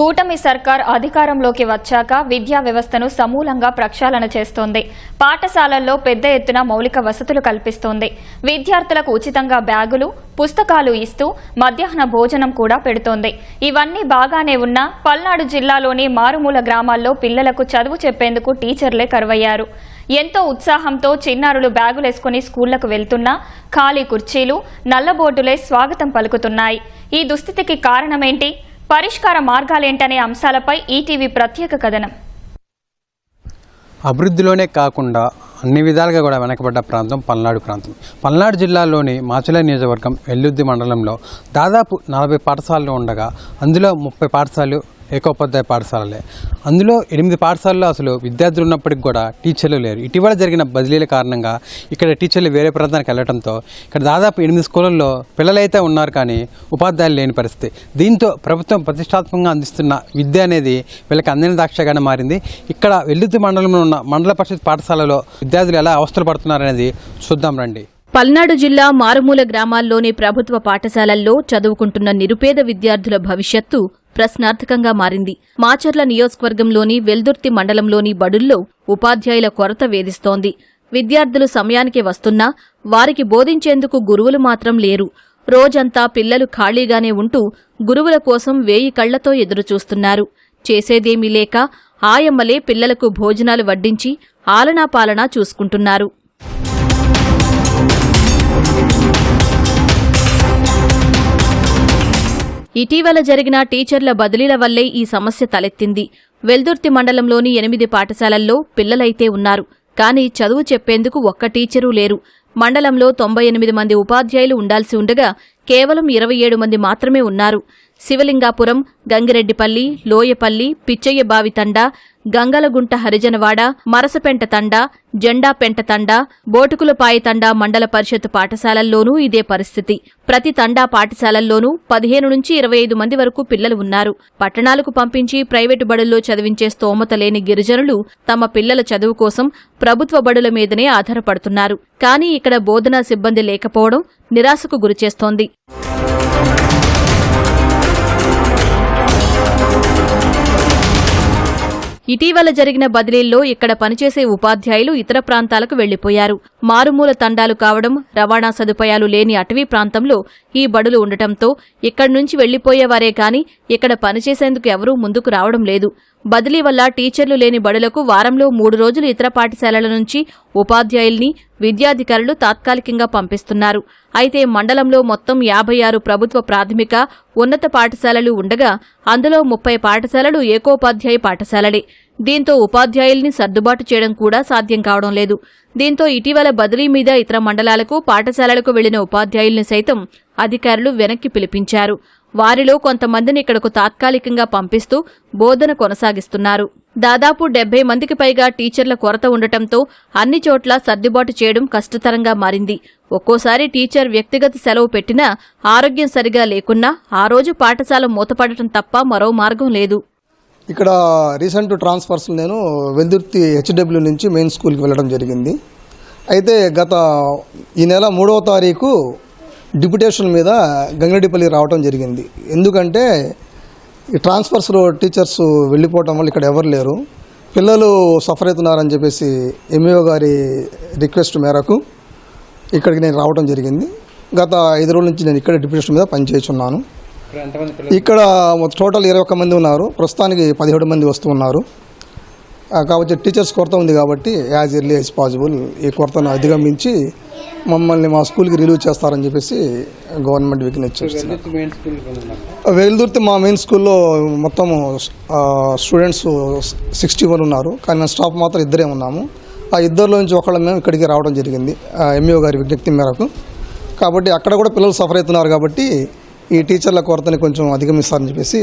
కూటమి సర్కార్ అధికారంలోకి వచ్చాక విద్యా వ్యవస్థను సమూలంగా ప్రక్షాళన చేస్తోంది. పాఠశాలల్లో పెద్ద ఎత్తున మౌలిక వసతులు కల్పిస్తోంది. విద్యార్థులకు ఉచితంగా బ్యాగులు పుస్తకాలు ఇస్తూ మధ్యాహ్న భోజనం కూడా పెడుతోంది. ఇవన్నీ బాగానే ఉన్నా పల్నాడు జిల్లాలోని మారుమూల గ్రామాల్లో పిల్లలకు చదువు చెప్పేందుకు టీచర్లే కరువయ్యారు. ఎంతో ఉత్సాహంతో చిన్నారులు బ్యాగులేసుకుని స్కూళ్ళకు వెళ్తున్నా ఖాళీ కుర్చీలు నల్లబోర్డులే స్వాగతం పలుకుతున్నాయి. ఈ దుస్థితికి కారణమేంటి? పరిష్కార మార్గాలేంటనే అంశాలపై ఈటీవీ ప్రత్యేక కథనం. అభివృద్ధిలోనే కాకుండా అన్ని విధాలుగా కూడా వెనకబడ్డ ప్రాంతం పల్నాడు ప్రాంతం. పల్నాడు జిల్లాలోని మాచుల నియోజకవర్గం ఎల్లుద్ది మండలంలో దాదాపు నలభై పాఠశాలలు ఉండగా అందులో ముప్పై పాఠశాలలు ఏకోపాధ్యాయ పాఠశాలలే. అందులో ఎనిమిది పాఠశాలల్లో అసలు విద్యార్థులు ఉన్నప్పటికి కూడా టీచర్లు లేరు. ఇటీవల జరిగిన బదిలీల కారణంగా ఇక్కడ టీచర్లు వేరే ప్రాంతానికి వెళ్ళడంతో ఇక్కడ దాదాపు ఎనిమిది స్కూళ్ళల్లో పిల్లలైతే ఉన్నారు కానీ ఉపాధ్యాయులు లేని పరిస్థితి. దీంతో ప్రభుత్వం ప్రతిష్టాత్మకంగా అందిస్తున్న విద్య అనేది వీళ్ళకి అందిన దాక్షగానే మారింది. ఇక్కడ వెల్లుద్ది మండలంలో ఉన్న మండల పరిషత్ పాఠశాలలో విద్యార్థులు ఎలా అవస్థలు పడుతున్నారనేది చూద్దాం రండి. పల్నాడు జిల్లా మారుమూల గ్రామాల్లోని ప్రభుత్వ పాఠశాలల్లో చదువుకుంటున్న నిరుపేద విద్యార్థుల భవిష్యత్తు ప్రశ్నార్థకంగా మారింది. మాచర్ల నియోజకవర్గంలోని వెల్దుర్తి మండలంలోని బడుల్లో ఉపాధ్యాయుల కొరత వేధిస్తోంది. విద్యార్థులు సమయానికి వస్తున్నా వారికి బోధించేందుకు గురువులు మాత్రం లేరు. రోజంతా పిల్లలు ఖాళీగానే ఉంటూ గురువుల కోసం వేయి కళ్ళతో ఎదురుచూస్తున్నారు. చేసేదేమీ లేక ఆయమ్మలే పిల్లలకు భోజనాలు వడ్డించి ఆలనా పాలనా చూసుకుంటున్నారు. ఇటీవల జరిగిన టీచర్ల బదిలీల వల్లే ఈ సమస్య తలెత్తింది. వెల్దుర్తి మండలంలోని ఎనిమిది పాఠశాలల్లో పిల్లలైతే ఉన్నారు. కానీ చదువు చెప్పేందుకు ఒక్క టీచరూ లేరు. మండలంలో తొంభై ఎనిమిది మంది ఉపాధ్యాయులు ఉండాల్సి ఉండగా కేవలం ఇరవై ఏడు మంది మాత్రమే ఉన్నారు. శివలింగాపురం గంగిరెడ్డిపల్లి లోయపల్లి పిచ్చయ్యబావి తండా గంగలగుంట హరిజనవాడ మరసపెంట తండా జెండాపెంట తండా బోటుకులపాయ తండా మండల పరిషత్ పాఠశాలల్లోనూ ఇదే పరిస్థితి. ప్రతి తండా పాఠశాలల్లోనూ పదిహేను నుంచి ఇరవై ఐదు మంది వరకు పిల్లలు ఉన్నారు. పట్టణాలకు పంపించి ప్రైవేటు బడుల్లో చదివించే స్తోమత లేని గిరిజనులు తమ పిల్లల చదువు కోసం ప్రభుత్వ బడుల మీదనే ఆధారపడుతున్నారు. కానీ ఇక్కడ బోధనా సిబ్బంది లేకపోవడం నిరాశకు గురిచేస్తోంది. ఇటీవల జరిగిన బదిలీల్లో ఇక్కడ పనిచేసే ఉపాధ్యాయులు ఇతర ప్రాంతాలకు వెళ్ళిపోయారు. మారుమూల తండాలు కావడం రవాణా సదుపాయాలు లేని అటవీ ప్రాంతంలో ఈ బడులు ఉండటంతో ఇక్కడి నుంచి వెళ్ళిపోయేవారే కాని ఇక్కడ పనిచేసేందుకు ఎవరూ ముందుకు రావడం లేదు. బదిలీ వల్ల టీచర్లు లేని బడులకు వారంలో మూడు రోజులు ఇతర పాఠశాలల నుంచి ఉపాధ్యాయుల్ని విద్యాధికారులు తాత్కాలికంగా పంపిస్తున్నారు. అయితే మండలంలో మొత్తం యాభై ఆరు ప్రభుత్వ ప్రాథమిక ఉన్నత పాఠశాలలు ఉండగా అందులో ముప్పై పాఠశాలలు ఏకోపాధ్యాయ పాఠశాలలే. దీంతో ఉపాధ్యాయుల్ని సర్దుబాటు చేయడం కూడా సాధ్యం కావడం లేదు. దీంతో ఇటీవల బదిలీ మీద ఇతర మండలాలకు పాఠశాలలకు వెళ్ళిన ఉపాధ్యాయుల్ని సైతం అధికారులు వెనక్కి పిలిపించారు. వారిలో కొంతమందిని ఇక్కడకు తాత్కాలికంగా పంపిస్తూ బోధన కొనసాగిస్తున్నారు. దాదాపు డెబ్బై మందికి పైగా టీచర్ల కొరత ఉండటంతో అన్ని చోట్ల సర్దుబాటు చేయడం కష్టతరంగా మారింది. ఒక్కోసారి టీచర్ వ్యక్తిగత సెలవు పెట్టినా ఆరోగ్యం సరిగా లేకున్నా ఆ రోజు పాఠశాల మూతపడటం తప్ప మరో మార్గం లేదు. ఇక్కడ రీసెంట్ ట్రాన్స్ఫర్స్ నేను వెల్దుర్తి హెచ్డబ్ల్యూ నుంచి మెయిన్ స్కూల్కి వెళ్ళడం జరిగింది. అయితే గత ఈ నెల మూడవ తారీఖు డిప్యుటేషన్ మీద గంగరెడ్డిపల్లి రావడం జరిగింది. ఎందుకంటే ఈ ట్రాన్స్ఫర్స్లో టీచర్స్ వెళ్ళిపోవటం వల్ల ఇక్కడ ఎవరు లేరు. పిల్లలు సఫర్ అవుతున్నారని చెప్పేసి ఎంఈఓ గారి రిక్వెస్ట్ మేరకు ఇక్కడికి నేను రావడం జరిగింది. గత ఐదు రోజుల నుంచి నేను ఇక్కడ డిప్యుటేషన్ మీద పనిచేస్తున్నాను. ఇక్కడ టోటల్ ఇరవై ఒక్క మంది ఉన్నారు. ప్రస్తుతానికి పదిహేడు మంది వస్తూ ఉన్నారు. కాబట్టి టీచర్స్ కొరత ఉంది కాబట్టి యాజ్ ఎర్లీ యాజ్ పాసిబుల్ ఈ కొరతను అధిగమించి మమ్మల్ని మా స్కూల్కి రిలీవ్ చేస్తారని చెప్పేసి గవర్నమెంట్ విజ్ఞప్తి చేస్తున్నారు. వెలుదుర్తి మా మెయిన్ స్కూల్లో మొత్తం స్టూడెంట్స్ సిక్స్టీ వన్ ఉన్నారు. కానీ నా స్టాఫ్ మాత్రం ఇద్దరే ఉన్నాము. ఆ ఇద్దరిలో నుంచి ఒకళ్ళ మేము ఇక్కడికి రావడం జరిగింది ఎంఈఓ గారి విజ్ఞప్తి మేరకు. కాబట్టి అక్కడ కూడా పిల్లలు సఫర్ అవుతున్నారు కాబట్టి ఈ టీచర్ల కొరతని కొంచెం అధిగమిస్తారని చెప్పేసి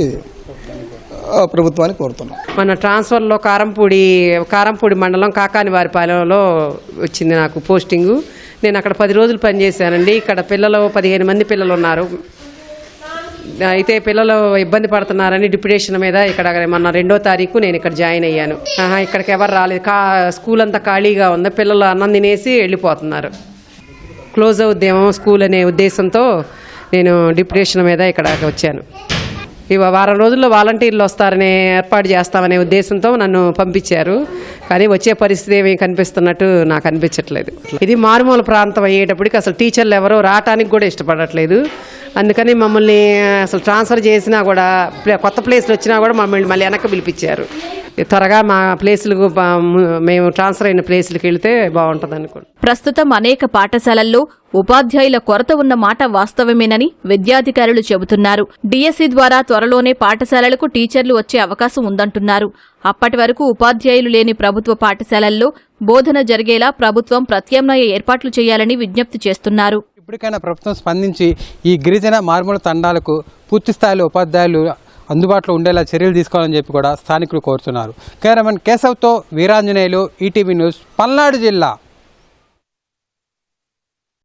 ప్రభుత్వాన్ని కోరుతున్నాం. మన ట్రాన్స్ఫర్లో కారంపూడి కారంపూడి మండలం కాకానివారిపాలెంలో వచ్చింది నాకు పోస్టింగు. నేను అక్కడ పది రోజులు పనిచేశానండి. ఇక్కడ పిల్లలు పదిహేను మంది పిల్లలు ఉన్నారు. అయితే పిల్లలు ఇబ్బంది పడుతున్నారని డిప్యుటేషన్ మీద ఇక్కడ మొన్న రెండో తారీఖు నేను ఇక్కడ జాయిన్ అయ్యాను. ఇక్కడికి ఎవరు రాలేదు. కా స్కూల్ అంతా ఖాళీగా ఉంది. పిల్లలు అన్నం తినేసి వెళ్ళిపోతున్నారు. క్లోజ్ అవుద్దేమో స్కూల్ అనే ఉద్దేశంతో నేను డిప్యుటేషన్ మీద ఇక్కడ వచ్చాను. ఈ వారం రోజుల్లో వాలంటీర్లు వస్తారనే ఏర్పాటు చేస్తామనే ఉద్దేశంతో నన్ను పంపించారు. కానీ వచ్చే పరిస్థితి ఏమీ కనిపిస్తున్నట్టు నాకు అనిపించట్లేదు. ఇది మారుమూల ప్రాంతం అయ్యేటప్పటికి అసలు టీచర్లు ఎవరో రావటానికి కూడా ఇష్టపడట్లేదు. అందుకని మమ్మల్ని అసలు ట్రాన్స్ఫర్ చేసినా కూడా కొత్త ప్లేస్లు వచ్చినా కూడా మమ్మల్ని మళ్ళీ వెనక్కి పిలిపించారు. త్వరగా మా ప్లేసులకు మేము ట్రాన్స్ఫర్ అయిన ప్లేసులకు వెళితే బాగుంటుంది అనుకోండి. ప్రస్తుతం అనేక పాఠశాలల్లో ఉపాధ్యాయుల కొరత ఉన్న మాట వాస్తవమేనని విద్యాధికారులు చెబుతున్నారు. డిఎస్సి ద్వారా త్వరలోనే పాఠశాలలకు టీచర్లు వచ్చే అవకాశం ఉందంటున్నారు. అప్పటి వరకు ఉపాధ్యాయులు లేని ప్రభుత్వ పాఠశాలల్లో బోధన జరిగేలా ప్రభుత్వం ప్రత్యామ్నాయ ఏర్పాట్లు చేయాలని విజ్ఞప్తి చేస్తున్నారు. ఇప్పటికైనా ప్రభుత్వం స్పందించి ఈ గిరిజన మార్మూల తండాలకు పూర్తి స్థాయిలో ఉపాధ్యాయులు అందుబాటులో ఉండేలా చర్యలు తీసుకోవాలని చెప్పి కూడా స్థానికులు కోరుతున్నారు. కెమెరామెన్ కేశవ్తో వీరాంజనేయులు ఈటీవీ న్యూస్ పల్నాడు జిల్లా.